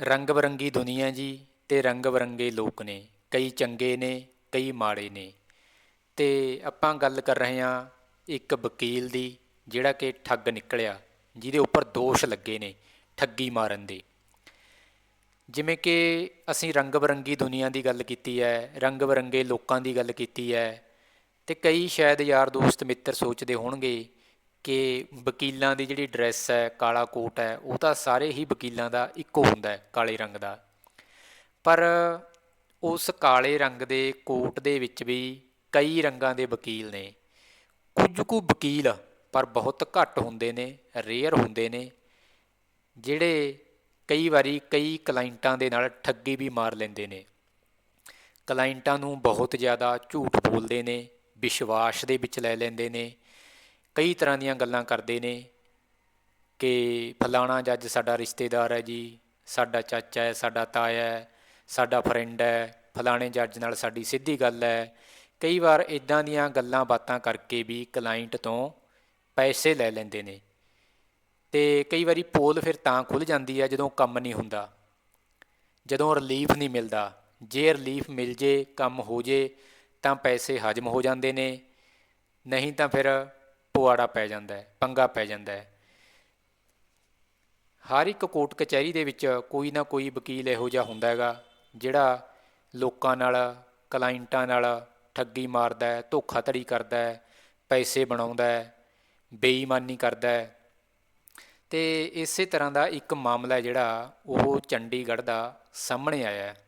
ਰੰਗ ਬਰੰਗੀ ਦੁਨੀਆ ਜੀ ਤੇ ਰੰਗ ਬਰੰਗੇ ਲੋਕ ਨੇ, ਕਈ ਚੰਗੇ ਨੇ, ਕਈ ਮਾੜੇ ਨੇ। ਤੇ ਆਪਾਂ ਗੱਲ ਕਰ ਰਹੇ ਹਾਂ ਇੱਕ ਵਕੀਲ ਦੀ, ਜਿਹੜਾ ਕਿ ਠੱਗ ਨਿਕਲਿਆ, ਜਿਹਦੇ ਉੱਪਰ ਦੋਸ਼ ਲੱਗੇ ਨੇ ਠੱਗੀ ਮਾਰਨ ਦੇ। ਜਿਵੇਂ ਕਿ ਅਸੀਂ ਰੰਗ ਬਰੰਗੀ ਦੁਨੀਆ ਦੀ ਗੱਲ ਕੀਤੀ ਹੈ ਰੰਗ ਬਰੰਗੇ ਲੋਕਾਂ ਦੀ ਗੱਲ ਕੀਤੀ ਹੈ, ਤੇ ਕਈ ਸ਼ਾਇਦ ਯਾਰ ਦੋਸਤ, ਮਿੱਤਰ ਸੋਚਦੇ ਹੋਣਗੇ ਕਿ ਵਕੀਲਾਂ ਦੀ ਜਿਹੜੀ ਡਰੈਸ ਹੈ, ਕਾਲਾ ਕੋਟ ਹੈ, ਉਹ ਤਾਂ ਸਾਰੇ ਹੀ ਵਕੀਲਾਂ ਦਾ ਇੱਕੋ ਹੁੰਦਾ ਹੈ, ਕਾਲੇ ਰੰਗ ਦਾ। ਪਰ ਉਸ ਕਾਲੇ ਰੰਗ ਦੇ ਕੋਟ ਦੇ ਵਿੱਚ ਵੀ ਕਈ ਰੰਗਾਂ ਦੇ ਵਕੀਲ ਨੇ। ਕੁਝ ਕੁ ਵਕੀਲ ਪਰ ਬਹੁਤ ਘੱਟ ਹੁੰਦੇ ਨੇ, ਰੇਅਰ ਹੁੰਦੇ ਨੇ, ਜਿਹੜੇ ਕਈ ਵਾਰੀ ਕਈ ਕਲਾਇੰਟਾਂ ਦੇ ਨਾਲ ਠੱਗੀ ਵੀ ਮਾਰ ਲੈਂਦੇ ਨੇ। ਕਲਾਇੰਟਾਂ ਨੂੰ ਬਹੁਤ ਜ਼ਿਆਦਾ ਝੂਠ ਬੋਲਦੇ ਨੇ, ਵਿਸ਼ਵਾਸ ਦੇ ਵਿੱਚ ਲੈ ਲੈਂਦੇ ਨੇ ਕਈ ਤਰ੍ਹਾਂ ਦੀਆਂ ਗੱਲਾਂ ਕਰਦੇ ਨੇ ਕਿ ਫਲਾਣਾ ਜੱਜ ਸਾਡਾ ਰਿਸ਼ਤੇਦਾਰ ਹੈ ਜੀ, ਸਾਡਾ ਚਾਚਾ ਹੈ, ਸਾਡਾ ਤਾਇਆ ਹੈ, ਸਾਡਾ ਫਰੈਂਡ ਹੈ, ਫਲਾਣੇ ਜੱਜ ਨਾਲ ਸਾਡੀ ਸਿੱਧੀ ਗੱਲ ਹੈ। ਕਈ ਵਾਰ ਇਦਾਂ ਦੀਆਂ ਗੱਲਾਂ ਬਾਤਾਂ ਕਰਕੇ ਵੀ ਕਲਾਇੰਟ ਤੋਂ ਪੈਸੇ ਲੈ ਲੈਂਦੇ ਨੇ ਤੇ ਕਈ ਵਾਰੀ ਪੋਲ ਫਿਰ ਤਾਂ ਖੁੱਲ ਜਾਂਦੀ ਹੈ ਜਦੋਂ ਕੰਮ ਨਹੀਂ ਹੁੰਦਾ, ਜਦੋਂ ਰਿਲੀਫ ਨਹੀਂ ਮਿਲਦਾ। ਜੇ ਰਿਲੀਫ ਮਿਲ ਜੇ, ਕੰਮ ਹੋ ਜੇ, ਤਾਂ ਪੈਸੇ ਹਜਮ ਹੋ ਜਾਂਦੇ ਨੇ, ਨਹੀਂ ਤਾਂ ਫਿਰ ਪੁਆੜਾ ਪੈ ਜਾਂਦਾ ਹੈ, ਪੰਗਾ ਪੈ ਜਾਂਦਾ ਹੈ। ਹਰ ਇੱਕ ਕੋਰਟ ਕਚਹਿਰੀ ਦੇ ਵਿੱਚ ਕੋਈ ਨਾ ਕੋਈ ਵਕੀਲ ਇਹੋ ਜਿਹਾ ਹੁੰਦਾ ਹੈਗਾ, ਜਿਹੜਾ ਲੋਕਾਂ ਨਾਲ, ਕਲਾਇੰਟਾਂ ਨਾਲ ਠੱਗੀ ਮਾਰਦਾ ਹੈ, ਧੋਖਾਧੜੀ ਕਰਦਾ ਹੈ, ਪੈਸੇ ਬਣਾਉਂਦਾ ਹੈ, ਬੇਈਮਾਨੀ ਕਰਦਾ ਹੈ। ਤੇ ਇਸੇ ਤਰ੍ਹਾਂ ਦਾ ਇੱਕ ਮਾਮਲਾ ਜਿਹੜਾ ਉਹ ਚੰਡੀਗੜ੍ਹ ਦਾ ਸਾਹਮਣੇ ਆਇਆ ਹੈ।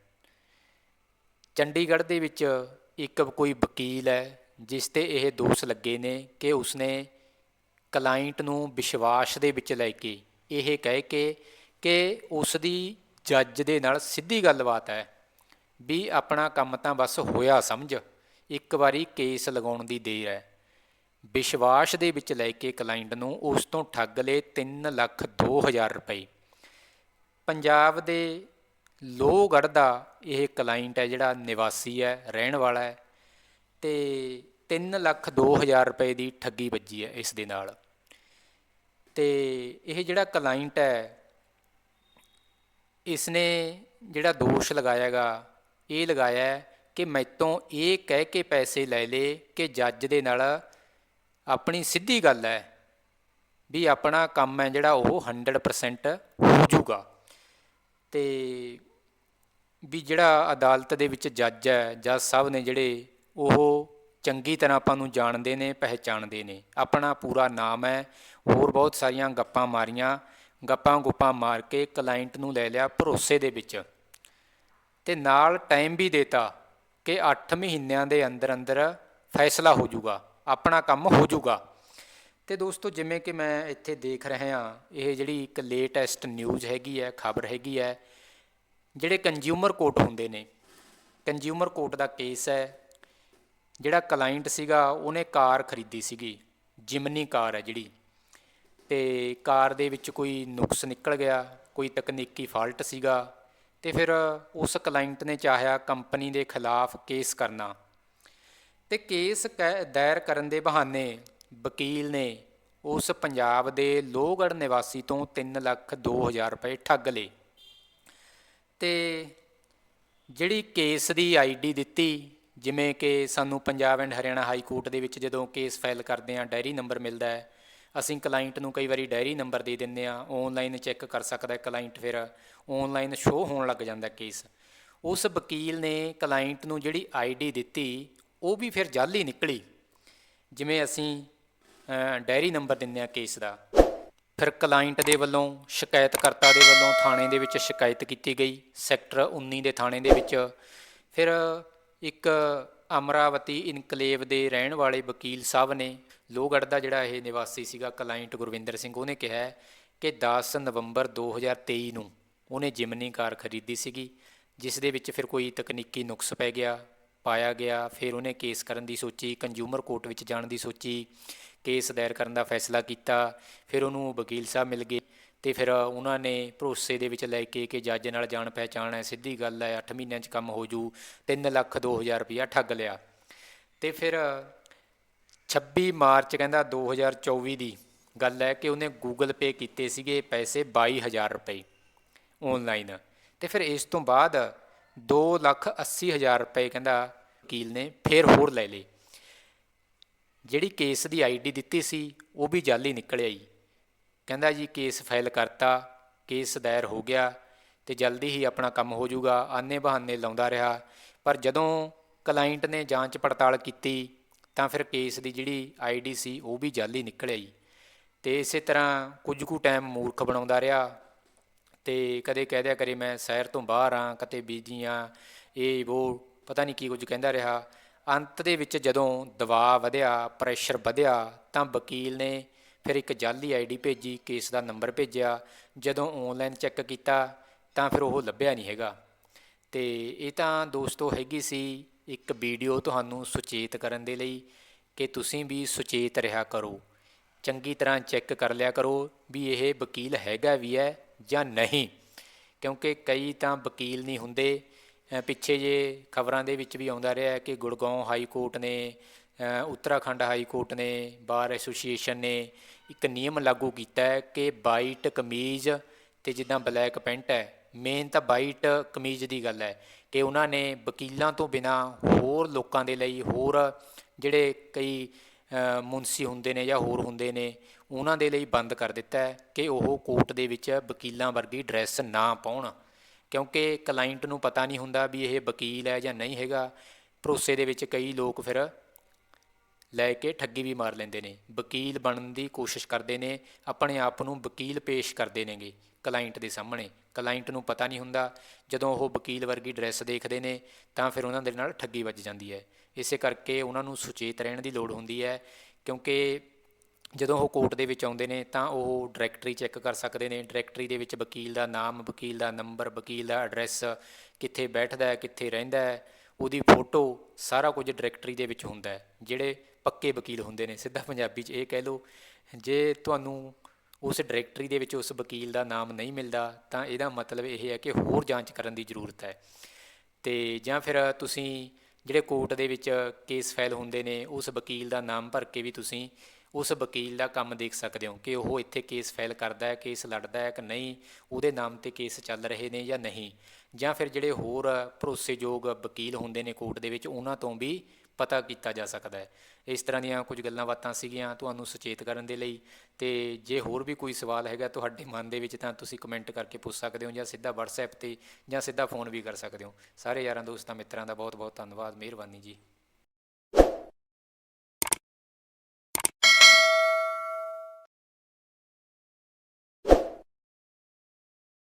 ਚੰਡੀਗੜ੍ਹ ਦੇ ਵਿੱਚ ਇੱਕ ਕੋਈ ਵਕੀਲ ਹੈ ਜਿਸ ਤੇ ਇਹ ਦੋਸ਼ ਲੱਗੇ ਨੇ ਕਿ ਉਸਨੇ ਕਲਾਇੰਟ ਨੂੰ ਵਿਸ਼ਵਾਸ ਦੇ ਵਿੱਚ ਲੈ ਕੇ ਇਹ ਕਹਿ ਕੇ ਕਿ ਉਸ ਦੀ ਜੱਜ ਦੇ ਨਾਲ ਸਿੱਧੀ ਗੱਲਬਾਤ ਹੈ ਵੀ ਆਪਣਾ ਕੰਮ ਤਾਂ ਬਸ ਹੋਇਆ ਸਮਝ, ਇੱਕ ਵਾਰੀ ਕੇਸ ਲਗਾਉਣ ਦੀ ਦੇਰ ਹੈ। ਵਿਸ਼ਵਾਸ ਦੇ ਵਿੱਚ ਲੈ ਕੇ ਕਲਾਇੰਟ ਨੂੰ ਉਸ ਤੋਂ ਠੱਗ ਲਏ 3 ਲੱਖ 2000 ਰੁਪਏ। ਪੰਜਾਬ ਦੇ ਲੋਹਗੜ੍ਹ ਦਾ ਇਹ ਕਲਾਇੰਟ ਹੈ ਜਿਹੜਾ ਨਿਵਾਸੀ ਹੈ, ਰਹਿਣ ਵਾਲਾ ਹੈ ਤੇ 3 ਲੱਖ 2000 ਰੁਪਏ ਦੀ ਠੱਗੀ ਵੱਜੀ ਹੈ ਇਸ ਦੇ ਨਾਲ। ਤੇ ਇਹ ਜਿਹੜਾ ਕਲਾਇੰਟ ਹੈ, ਇਸਨੇ ਜਿਹੜਾ ਦੋਸ਼ ਲਗਾਇਆਗਾ, ਇਹ ਲਗਾਇਆ ਹੈ ਕਿ ਮੈਤੋਂ ਇਹ ਕਹਿ ਕੇ ਪੈਸੇ ਲੈ ਲੇ ਕਿ ਜੱਜ ਦੇ ਨਾਲ ਆਪਣੀ ਸਿੱਧੀ ਗੱਲ ਹੈ ਵੀ ਆਪਣਾ ਕੰਮ ਹੈ ਜਿਹੜਾ ਉਹ 100% ਹੋ ਜਾਊਗਾ। ਤੇ ਵੀ ਜਿਹੜਾ ਅਦਾਲਤ ਦੇ ਵਿੱਚ ਜੱਜ ਹੈ ਜੱਜ ਸਾਹਿਬ ਨੇ ਜਿਹੜੇ ਉਹ ਚੰਗੀ ਤਰ੍ਹਾਂ ਆਪਾਂ ਨੂੰ ਜਾਣਦੇ ਨੇ, ਪਹਿਚਾਣਦੇ ਨੇ। ਆਪਣਾ ਪੂਰਾ ਨਾਮ ਹੈ। ਹੋਰ ਬਹੁਤ ਸਾਰੀਆਂ ਗੱਪਾਂ ਮਾਰੀਆਂ। ਗੱਪਾਂ ਗੁੱਪਾਂ ਮਾਰ ਕੇ ਕਲਾਇੰਟ ਨੂੰ ਲੈ ਲਿਆ ਭਰੋਸੇ ਦੇ ਵਿੱਚ। ਤੇ ਨਾਲ ਟਾਈਮ ਵੀ ਦੇਤਾ ਕਿ 8 ਮਹੀਨਿਆਂ ਦੇ ਅੰਦਰ ਅੰਦਰ ਫੈਸਲਾ ਹੋ ਜਾਊਗਾ। ਆਪਣਾ ਕੰਮ ਹੋ ਜਾਊਗਾ। ਤੇ ਦੋਸਤੋ, ਜਿਵੇਂ ਕਿ ਮੈਂ ਇੱਥੇ ਦੇਖ ਰਿਹਾ ਹਾਂ, ਇਹ ਜਿਹੜੀ ਇੱਕ ਲੇਟੈਸਟ ਨਿਊਜ਼ ਹੈਗੀ ਹੈ, ਖਬਰ ਹੈਗੀ ਹੈ, ਜਿਹੜੇ ਕੰਜ਼ਿਊਮਰ ਕੋਰਟ ਹੁੰਦੇ ਨੇ। ਕੰਜ਼ਿਊਮਰ ਕੋਰਟ ਦਾ ਕੇਸ ਹੈ। ਜਿਹੜਾ ਕਲਾਇੰਟ ਸੀਗਾ, ਉਹਨੇ ਕਾਰ ਖਰੀਦੀ ਸੀਗੀ। ਜਿਮਨੀ ਕਾਰ ਹੈ ਜਿਹੜੀ। ਤੇ ਕਾਰ ਦੇ ਵਿੱਚ ਕੋਈ ਨੁਕਸ ਨਿਕਲ ਗਿਆ, ਕੋਈ ਤਕਨੀਕੀ ਫਾਲਟ ਸੀਗਾ। ਤੇ ਫਿਰ ਉਸ ਕਲਾਇੰਟ ਨੇ ਚਾਹਿਆ ਕੰਪਨੀ ਦੇ ਖਿਲਾਫ ਕੇਸ ਕਰਨਾ। ਤੇ ਕੇਸ ਕੈ- ਦਾਇਰ ਕਰਨ ਦੇ ਬਹਾਨੇ ਵਕੀਲ ਨੇ ਉਸ ਪੰਜਾਬ ਦੇ ਲੋਹਗੜ੍ਹ ਨਿਵਾਸੀ ਤੋਂ 3 ਲੱਖ 2000 ਰੁਪਏ ਠੱਗ ਲਏ। ਤੇ ਜਿਹੜੀ ਕੇਸ ਦੀ ਆਈਡੀ ਦਿੱਤੀ ਜਿਵੇਂ ਕਿ ਸਾਨੂੰ Punjab and Haryana high court ਦੇ ਵਿੱਚ ਜਦੋਂ ਕੇਸ ਫਾਈਲ ਕਰਦੇ ਆ ਡਾਇਰੀ ਨੰਬਰ ਮਿਲਦਾ ਹੈ। ਅਸੀਂ ਕਲਾਇੰਟ ਨੂੰ ਕਈ ਵਾਰੀ ਡਾਇਰੀ ਨੰਬਰ ਦੇ ਦਿੰਦੇ ਆ ਆਨਲਾਈਨ ਚੈੱਕ ਕਰ ਸਕਦਾ ਹੈ ਕਲਾਇੰਟ ਫਿਰ ਆਨਲਾਈਨ ਸ਼ੋਅ ਹੋਣ ਲੱਗ ਜਾਂਦਾ ਕੇਸ। ਉਸ ਵਕੀਲ ਨੇ ਕਲਾਇੰਟ ਨੂੰ ਜਿਹੜੀ ਆਈਡੀ ਦਿੱਤੀ, ਉਹ ਵੀ ਫਿਰ ਜਾਲੀ ਨਿਕਲੀ। ਜਿਵੇਂ ਅਸੀਂ ਡਾਇਰੀ ਨੰਬਰ ਦਿੰਦੇ ਆ ਕੇਸ ਦਾ। ਫਿਰ ਕਲਾਇੰਟ ਦੇ ਵੱਲੋਂ, ਸ਼ਿਕਾਇਤਕਰਤਾ ਦੇ ਵੱਲੋਂ ਥਾਣੇ ਦੇ ਵਿੱਚ ਸ਼ਿਕਾਇਤ ਕੀਤੀ ਗਈ, ਸੈਕਟਰ 19 ਦੇ ਥਾਣੇ ਦੇ ਵਿੱਚ। ਫਿਰ ਇੱਕ ਅਮਰਾਵਤੀ ਇਨਕਲੇਵ ਦੇ ਰਹਿਣ ਵਾਲੇ ਵਕੀਲ ਸਾਹਿਬ ਨੇ ਲੋਹਗੜ੍ਹ ਦਾ ਜਿਹੜਾ ਇਹ ਨਿਵਾਸੀ ਸੀਗਾ, ਕਲਾਇੰਟ ਗੁਰਵਿੰਦਰ ਸਿੰਘ, ਉਹਨੇ ਕਿਹਾ ਕਿ 10 ਨਵੰਬਰ 2023 ਨੂੰ ਉਹਨੇ ਜਿਮਨੀ ਕਾਰ ਖਰੀਦੀ ਸੀਗੀ, ਜਿਸ ਦੇ ਵਿੱਚ ਫਿਰ ਕੋਈ ਤਕਨੀਕੀ ਨੁਕਸ ਪੈ ਗਿਆ, ਪਾਇਆ ਗਿਆ, ਫਿਰ ਉਹਨੇ ਕੇਸ ਕਰਨ ਦੀ ਸੋਚੀ, ਕੰਜ਼ਿਊਮਰ ਕੋਰਟ ਵਿੱਚ ਜਾਣ ਦੀ ਸੋਚੀ, ਕੇਸ ਦਾਇਰ ਕਰਨ ਦਾ ਫੈਸਲਾ ਕੀਤਾ, ਫਿਰ ਉਹਨੂੰ ਵਕੀਲ ਸਾਹਿਬ ਮਿਲ ਗਏ। ਤੇ ਫਿਰ ਉਹਨਾਂ ਨੇ ਭਰੋਸੇ ਦੇ ਵਿੱਚ ਲੈ ਕੇ ਕਿ ਜੱਜ ਨਾਲ ਜਾਣ ਪਹਿਚਾਣ ਹੈ, ਸਿੱਧੀ ਗੱਲ ਹੈ 8 ਮਹੀਨਿਆਂ 'ਚ ਕੰਮ ਹੋ ਜੂ 3 ਲੱਖ 2000 ਰੁਪਇਆ ਠੱਗ ਲਿਆ। ਤੇ ਫਿਰ 26 ਮਾਰਚ ਕਹਿੰਦਾ 2024 ਦੀ ਗੱਲ ਹੈ ਕਿ ਉਹਨੇ ਗੂਗਲ ਪੇ ਕੀਤੇ ਸੀਗੇ ਪੈਸੇ 22000 ਰੁਪਏ ਆਨਲਾਈਨ ਤੇ ਫਿਰ ਇਸ ਤੋਂ ਬਾਅਦ 2 ਲੱਖ 80 ਹਜ਼ਾਰ ਰੁਪਏ ਕਹਿੰਦਾ ਵਕੀਲ ਨੇ ਫਿਰ ਹੋਰ ਲੈ ਲਏ। ਜਿਹੜੀ ਕੇਸ ਦੀ ਆਈਡੀ ਦਿੱਤੀ ਸੀ, ਉਹ ਵੀ ਜਾਲੀ ਨਿਕਲ ਆਈ। ਕਹਿੰਦਾ ਜੀ ਕੇਸ ਫਾਈਲ ਕਰਤਾ, ਕੇਸ ਦਾਇਰ ਹੋ ਗਿਆ ਤੇ ਜਲਦੀ ਹੀ ਆਪਣਾ ਕੰਮ ਹੋ ਜਾਊਗਾ, ਆਨੇ ਬਹਾਨੇ ਲਾਉਂਦਾ ਰਿਹਾ। ਪਰ ਜਦੋਂ ਕਲਾਇੰਟ ਨੇ ਜਾਂਚ ਪੜਤਾਲ ਕੀਤੀ, ਤਾਂ ਫਿਰ ਕੇਸ ਦੀ ਜਿਹੜੀ ਆਈਡੀ ਸੀ, ਉਹ ਵੀ ਜਾਲੀ ਨਿਕਲ ਆਈ। ਤੇ ਇਸੇ ਤਰ੍ਹਾਂ ਕੁਝ ਕੁ ਟਾਈਮ ਮੂਰਖ ਬਣਾਉਂਦਾ ਰਿਹਾ ਤੇ ਕਦੇ ਕਹਿ ਦਿਆ ਕਰੇ, ਮੈਂ ਸ਼ਹਿਰ ਤੋਂ ਬਾਹਰ ਆ ਕਦੇ ਬੀਜੀ ਆ। ਇਹ ਉਹ ਪਤਾ ਨਹੀਂ ਕੀ ਕੁਝ ਕਹਿੰਦਾ ਰਿਹਾ। ਅੰਤ ਦੇ ਵਿੱਚ ਜਦੋਂ ਦਬਾਅ ਵਧਿਆ ਪ੍ਰੈਸ਼ਰ ਵਧਿਆ, ਤਾਂ ਵਕੀਲ ਨੇ ਫਿਰ ਇੱਕ ਜਾਲੀ ਆਈਡੀ ਭੇਜੀ, ਕੇਸ ਦਾ ਨੰਬਰ ਭੇਜਿਆ। ਜਦੋਂ ਆਨਲਾਈਨ ਚੈੱਕ ਕੀਤਾ ਤਾਂ ਫਿਰ ਉਹ ਲੱਭਿਆ ਨਹੀਂ ਹੈਗਾ। ਤੇ ਇਹ ਤਾਂ ਦੋਸਤੋ ਹੈਗੀ ਸੀ ਇੱਕ ਵੀਡੀਓ ਤੁਹਾਨੂੰ ਸੁਚੇਤ ਕਰਨ ਦੇ ਲਈ ਕਿ ਤੁਸੀਂ ਵੀ ਸੁਚੇਤ ਰਿਹਾ ਕਰੋ। ਚੰਗੀ ਤਰ੍ਹਾਂ ਚੈੱਕ ਕਰ ਲਿਆ ਕਰੋ ਵੀ ਇਹ ਵਕੀਲ ਹੈਗਾ ਵੀ ਹੈ ਜਾਂ ਨਹੀਂ। ਕਿਉਂਕਿ ਕਈ ਤਾਂ ਵਕੀਲ ਨਹੀਂ ਹੁੰਦੇ। ਪਿੱਛੇ ਜੇ ਖਬਰਾਂ ਦੇ ਵਿੱਚ ਵੀ ਆਉਂਦਾ ਰਿਹਾ ਕਿ ਗੁੜਗਾਉਂ ਹਾਈ ਕੋਰਟ ਨੇ ਉੱਤਰਾਖੰਡ ਹਾਈ ਕੋਰਟ ਨੇ, ਬਾਰ ਐਸੋਸੀਏਸ਼ਨ ਨੇ ਇੱਕ ਨਿਯਮ ਲਾਗੂ ਕੀਤਾ ਹੈ ਕਿ ਵਾਈਟ ਕਮੀਜ਼ ਤੇ ਜਿੱਦਾਂ ਬਲੈਕ ਪੈਂਟ ਹੈ ਮੇਨ ਤਾਂ ਵਾਈਟ ਕਮੀਜ਼ ਦੀ ਗੱਲ ਹੈ ਕਿ ਉਹਨਾਂ ਨੇ ਵਕੀਲਾਂ ਤੋਂ ਬਿਨਾ ਹੋਰ ਲੋਕਾਂ ਦੇ ਲਈ ਹੋਰ ਜਿਹੜੇ ਕਈ ਮੁਨਸੀ ਹੁੰਦੇ ਨੇ ਜਾਂ ਹੋਰ ਹੁੰਦੇ ਨੇ, ਉਹਨਾਂ ਦੇ ਲਈ ਬੰਦ ਕਰ ਦਿੱਤਾ ਹੈ ਕਿ ਉਹ ਕੋਰਟ ਦੇ ਵਿੱਚ ਵਕੀਲਾਂ ਵਰਗੀ ਡਰੈਸ ਨਾ ਪਾਉਣ। ਕਿਉਂਕਿ ਕਲਾਇੰਟ ਨੂੰ ਪਤਾ ਨਹੀਂ ਹੁੰਦਾ ਵੀ ਇਹ ਵਕੀਲ ਹੈ ਜਾਂ ਨਹੀਂ ਹੈਗਾ। ਭਰੋਸੇ ਦੇ ਵਿੱਚ ਕਈ ਲੋਕ ਫਿਰ ਲੈ ਕੇ ਠੱਗੀ ਵੀ ਮਾਰ ਲੈਂਦੇ ਨੇ। ਵਕੀਲ ਬਣਨ ਦੀ ਕੋਸ਼ਿਸ਼ ਕਰਦੇ ਨੇ, ਆਪਣੇ ਆਪ ਨੂੰ ਵਕੀਲ ਪੇਸ਼ ਕਰਦੇ ਨੇਗੇ ਕਲਾਇੰਟ ਦੇ ਸਾਹਮਣੇ। ਕਲਾਇੰਟ ਨੂੰ ਪਤਾ ਨਹੀਂ ਹੁੰਦਾ, ਜਦੋਂ ਉਹ ਵਕੀਲ ਵਰਗੀ ਡਰੈਸ ਦੇਖਦੇ ਨੇ, ਤਾਂ ਫਿਰ ਉਹਨਾਂ ਦੇ ਨਾਲ ਠੱਗੀ ਵੱਜ ਜਾਂਦੀ ਹੈ। ਇਸੇ ਕਰਕੇ ਉਹਨਾਂ ਨੂੰ ਸੁਚੇਤ ਰਹਿਣ ਦੀ ਲੋੜ ਹੁੰਦੀ ਹੈ, ਕਿਉਂਕਿ ਜਦੋਂ ਉਹ ਕੋਰਟ ਦੇ ਵਿੱਚ ਆਉਂਦੇ ਨੇ, ਤਾਂ ਉਹ ਡਾਇਰੈਕਟਰੀ ਚੈੱਕ ਕਰ ਸਕਦੇ ਨੇ। ਡਾਇਰੈਕਟਰੀ ਦੇ ਵਿੱਚ ਵਕੀਲ ਦਾ ਨਾਮ, ਵਕੀਲ ਦਾ ਨੰਬਰ, ਵਕੀਲ ਦਾ ਐਡਰੈਸ, ਕਿੱਥੇ ਬੈਠਦਾ ਹੈ, ਕਿੱਥੇ ਰਹਿੰਦਾ ਹੈ, ਉਹਦੀ ਫੋਟੋ, ਸਾਰਾ ਕੁਝ ਡਾਇਰੈਕਟਰੀ ਦੇ ਵਿੱਚ ਹੁੰਦਾ ਹੈ, ਜਿਹੜੇ ਪੱਕੇ ਵਕੀਲ ਹੁੰਦੇ ਨੇ, ਸਿੱਧਾ ਪੰਜਾਬੀ 'ਚ ਇਹ ਕਹਿ ਲਓ, ਜੇ ਤੁਹਾਨੂੰ ਉਸ ਡਾਇਰੈਕਟਰੀ ਦੇ ਵਿੱਚ ਉਸ ਵਕੀਲ ਦਾ ਨਾਮ ਨਹੀਂ ਮਿਲਦਾ, ਤਾਂ ਇਹਦਾ ਮਤਲਬ ਇਹ ਹੈ ਕਿ ਹੋਰ ਜਾਂਚ ਕਰਨ ਦੀ ਜ਼ਰੂਰਤ ਹੈ। ਤੇ ਜਾਂ ਫਿਰ ਤੁਸੀਂ ਜਿਹੜੇ ਕੋਰਟ ਦੇ ਵਿੱਚ ਕੇਸ ਫਾਈਲ ਹੁੰਦੇ ਨੇ, ਉਸ ਵਕੀਲ ਦਾ ਨਾਮ ਭਰ ਕੇ ਵੀ ਤੁਸੀਂ ਉਸ ਵਕੀਲ ਦਾ ਕੰਮ ਦੇਖ ਸਕਦੇ ਹੋ ਕਿ ਉਹ ਇੱਥੇ ਕੇਸ ਫਾਈਲ ਕਰਦਾ ਹੈ, ਕੇਸ ਲੜਦਾ ਹੈ ਕਿ ਨਹੀਂ, ਉਹਦੇ ਨਾਮ ਤੇ ਕੇਸ ਚੱਲ ਰਹੇ ਨੇ ਜਾਂ ਨਹੀਂ। ਜਾਂ ਫਿਰ ਜਿਹੜੇ ਹੋਰ ਭਰੋਸੇਯੋਗ ਵਕੀਲ ਹੁੰਦੇ ਨੇ ਕੋਰਟ ਦੇ ਵਿੱਚ, ਉਹਨਾਂ ਤੋਂ ਵੀ ਪਤਾ ਕੀਤਾ ਜਾ ਸਕਦਾ ਹੈ। ਇਸ ਤਰ੍ਹਾਂ ਦੀਆਂ ਕੁਝ ਗੱਲਾਂ ਬਾਤਾਂ ਸੀਗੀਆਂ ਤੁਹਾਨੂੰ ਸੁਚੇਤ ਕਰਨ ਦੇ ਲਈ ਤੇ ਜੇ ਹੋਰ ਵੀ ਕੋਈ ਸਵਾਲ ਹੈਗਾ ਤੁਹਾਡੇ ਮਨ ਦੇ ਵਿੱਚ ਤਾਂ ਤੁਸੀਂ ਕਮੈਂਟ ਕਰਕੇ ਪੁੱਛ ਸਕਦੇ ਹੋ ਜਾਂ ਸਿੱਧਾ WhatsApp ਤੇ ਜਾਂ ਸਿੱਧਾ ਫੋਨ ਵੀ ਕਰ ਸਕਦੇ ਹੋ। ਸਾਰੇ ਯਾਰਾਂ ਦੋਸਤਾਂ ਮਿੱਤਰਾਂ ਦਾ ਬਹੁਤ ਬਹੁਤ ਧੰਨਵਾਦ, ਮਿਹਰਬਾਨੀ ਜੀ।